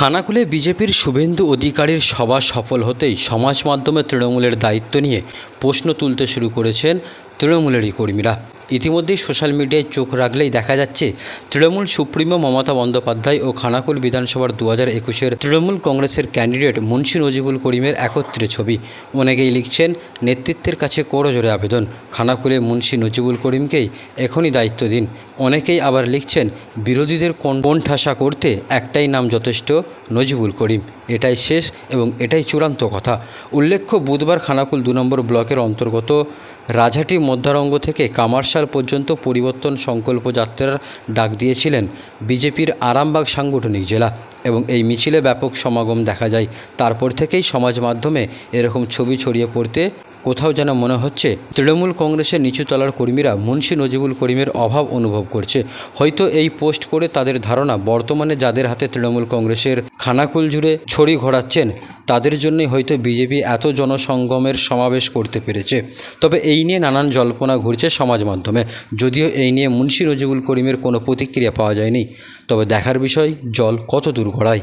খানাকুলে বিজেপির শুভেন্দু অধিকারীর সভা সফল হতেই সমাজ মাধ্যমে তৃণমূলের দায়িত্ব নিয়ে প্রশ্ন তুলতে শুরু করেছেন তৃণমূলেরই কর্মীরা ইতিমধ্যেই সোশ্যাল মিডিয়ায় চোখ রাখলেই দেখা যাচ্ছে, তৃণমূল সুপ্রিমো মমতা বন্দ্যোপাধ্যায় ও খানাকুল বিধানসভার দু হাজার একুশের তৃণমূল কংগ্রেসের ক্যান্ডিডেট মুন্সি নজিবুল করিমের একত্রে ছবি। অনেকেই লিখছেন, নেতৃত্বের কাছে করজোরে আবেদন। খানাকুলে মুন্সি নজিবুল করিমকেই এখনই দায়িত্ব দিন। অনেকেই আবার লিখছেন, বিরোধীদের কোন কোণঠাসা করতে একটাই নাম যথেষ্ট নজিবুল করিম। এটাই শেষ এবং এটাই চূড়ান্ত কথা। উল্লেখ্য, বুধবার খানাকুল দু নম্বর ব্লকের অন্তর্গত রাজহাটি মধ্যারঙ্গ থেকে কামারশাল পর্যন্ত পরিবর্তন সংকল্প যাত্রার ডাক দিয়েছিলেন বিজেপির আরামবাগ সাংগঠনিক জেলা এবং এই মিছিলে ব্যাপক সমাগম দেখা যায়। তারপর থেকেই সমাজ মাধ্যমে এরকম ছবি ছড়িয়ে পড়তে কোথাও যেন মনে হচ্ছে তৃণমূল কংগ্রেসের নিচুতলার কর্মীরা মুন্সি নজিবুল করিমের অভাব অনুভব করছে। হয়তো এই পোস্ট করে তাদের ধারণা বর্তমানে যাদের হাতে তৃণমূল কংগ্রেসের খানাকুল জুড়ে ছড়ি ঘোরাচ্ছেন, তাদের জন্যই হয়তো বিজেপি এত জনসঙ্গমের সমাবেশ করতে পেরেছে। তবে এই নিয়ে নানান জল্পনা ঘুরছে সমাজ মাধ্যমে। যদিও এই নিয়ে মুন্সি নজিবুল করিমের কোনো প্রতিক্রিয়া পাওয়া যায়নি। তবে দেখার বিষয়, জল কত দূর গড়ায়।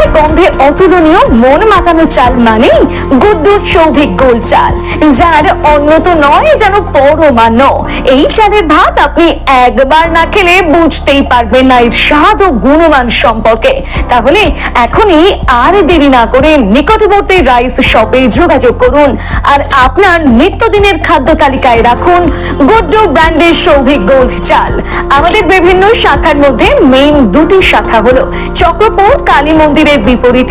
অতুলনীয় মন মাতানো চাল মানেই গুড্ডুর সৌভিক গোল্ড চাল, যার অন্যত নয় যেন পরমান্য এই চালের ভাত আপনি একবার না খেলে বুঝতেই পারবেন না এর স্বাদ ও গুণমান সম্পর্কে। তাহলে এখনই আর দেরি না করে নিকটবর্তী রাইস শপে যোগাযোগ করুন আর আপনার নিত্যদিনের খাদ্য তালিকায় রাখুন গুড্ডু ব্র্যান্ডের সৌভিক গোল্ড চাল। আমাদের বিভিন্ন শাখার মধ্যে মেইন দুটি শাখা হলো চক্রপুর কালী মন্দিরের বিপরীতে